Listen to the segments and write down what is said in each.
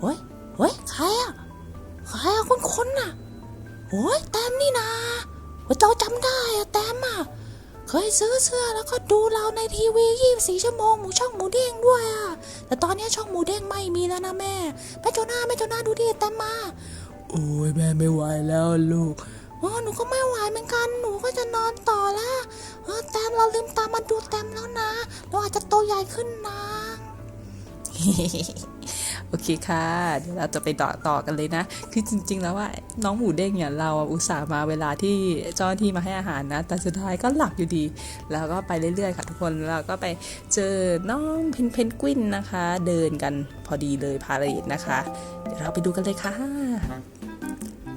เฮ้ยเฮ้ยใครอะใครอะคนคนน่ะโอ้ยแต้มนี่นะเจ้าจำได้อะแต้มอะเคยซื้อเสื้อแล้วก็ดูเราในทีวียี่สี่ชั่วโมงหมูช่องหมูเด้งด้วยอะแต่ตอนนี้ช่องหมูเด้งไม่มีแล้วนะแม่แม่โจนาแม่โจนาดูดิแต้มมาโอ้ยแม่ไม่ไหวแล้วลูกโอ้หนูก็ไม่ไหวเหมือนกัน หนูก็จะนอนต่อละวเออแต้มเราลืมตามมาดูแต้มแล้วนะ เราอาจจะโตใหญ่ขึ้นนะ โอเคค่ะ เดี๋ยวเราจะไปต่อต่อกันเลยนะ คือจริง ๆ แล้วว่าน้องหมูเด้งเนี่ยเราอุตส่าห์มาเวลาที่เจ้าหน้าที่มาให้อาหารนะ แต่สุดท้ายก็หลับอยู่ดี แล้วก็ไปเรื่อยๆค่ะทุกคนแล้วก็ไปเจอน้องเพนเพนกวินนะคะ เดินกันพอดีเลยพาเลทนะคะ เดี๋ยวเราไปดูกันเลยค่ะ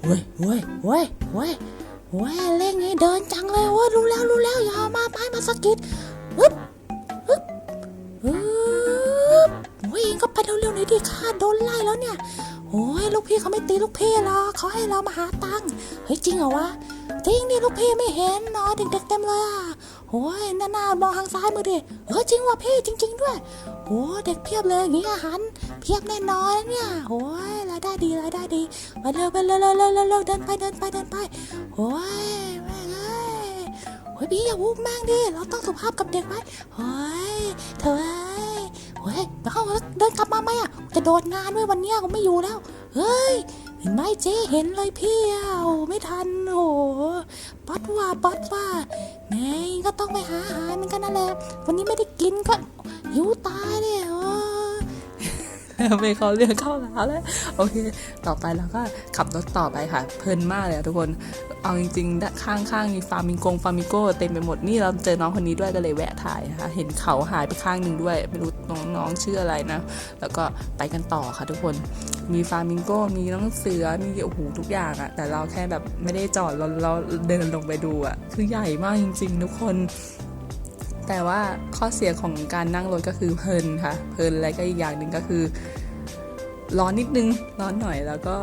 เว้ยเว้ยเว้ยเว้ยเว้ยเล่งไงเดินจังเลยเว้ยรู้แล้วรู้แล้วอย่ามาไม้มาสะกิดฮึบฮึบ แล้วเนี่ยโอ้ยลูกพี่เขาไม่ตีลูกพี่หรอกเขาให้เรามาหาตังค์เฮ้ยจริงเหรอวะจริงดิลูกพี่ไม่เห็นเนาะเด็กๆเต็มเลยอะโอ้ยน่ามองทางซ้ายมือดิเออจริงว่ะพี่จริง ๆ ด้วยโอ้เด็กเพียบเลยอย่างงี้อาหารเพียบแน่นอนเนี่ยโอ้ยรายได้ดีรายได้ดีไปเร็วไปเร็วเร็วเร็วเร็วเร็วเดินไปเดินไปเดินไปโอ้ยแม่งเอ้ยโอ้ยพี่อย่าวุ้บแม่งดิเราต้องสุภาพกับเด็กไว้โอ้ยเธอ เฮ้ยโอ้ยเอาเดินกลับมาไหมอะ จะโดดงานด้วยวันเนี้ยกูไม่อยู่แล้ว เฮ้ย เห็นไหมเจ๊เห็นเลยพี่อะโอ้ไม่ทันโอ้ป๊อดว่าป๊อดว่าแม่งก็ต้องไปหาอาหารมันกันนั่นแหละ วันนี้ไม่ได้กินก็หิวตายเนี่ย ไปเขาเรื่องเข้าแล้วแล้วโอเค ต่อไปเราก็ขับรถต่อไปค่ะ เพลินมากเลยอะทุกคน เอาจริงๆด้านข้างๆมีฟาร์มิงกงฟาร์มิโก้เต็มไปหมดนี่เราเจอน้องคนนี้ด้วยก็เลยแวะถ่ายนะคะเห็นเขาหายไปข้างหนึ่งด้วยไม่รู้น้องๆชื่ออะไรนะ แล้วก็ไปกันต่อค่ะทุกคนมีฟาร์มิงโก้มีน้องเสือมีโอ้โหทุกอย่างอะแต่เราแค่แบบไม่ได้จอดเราเราเดินลงไปดูอะคือใหญ่มากจริง ๆ ทุกคน แต่ว่าข้อเสียของการนั่งรถก็คือเพลินค่ะ เพลินและก็อีกอย่างหนึ่งก็คือ ร้อนนิดนึง ร้อนหน่อยแล้วก็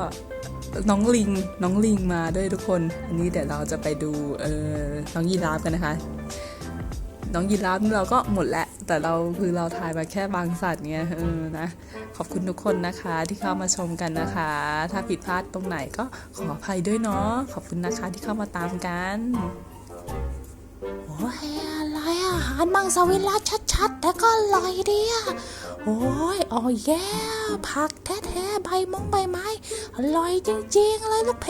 น้องลิง น้องลิงมาด้วยทุกคน อันนี้เดี๋ยวเราจะไปดูเออน้องยีราฟกันนะคะ น้องยีราฟเราก็หมดแล้ว แต่เราคือเราถ่ายมาแค่บางสัตว์เนี่ยเออนะ ขอบคุณทุกคนนะคะที่เข้ามาชมกันนะคะ ถ้าผิดพลาดตรงไหนก็ขออภัยด้วยเนาะ ขอบคุณนะคะที่เข้ามาตามกันโอ้ยารมังสวิรัตชัดๆ แต่ก็อร่อยดีอะโอ้ยอ๋อแย่ผักแท้ๆใบมงใบไม้ อร่อยจริงๆ เลยลูกเพ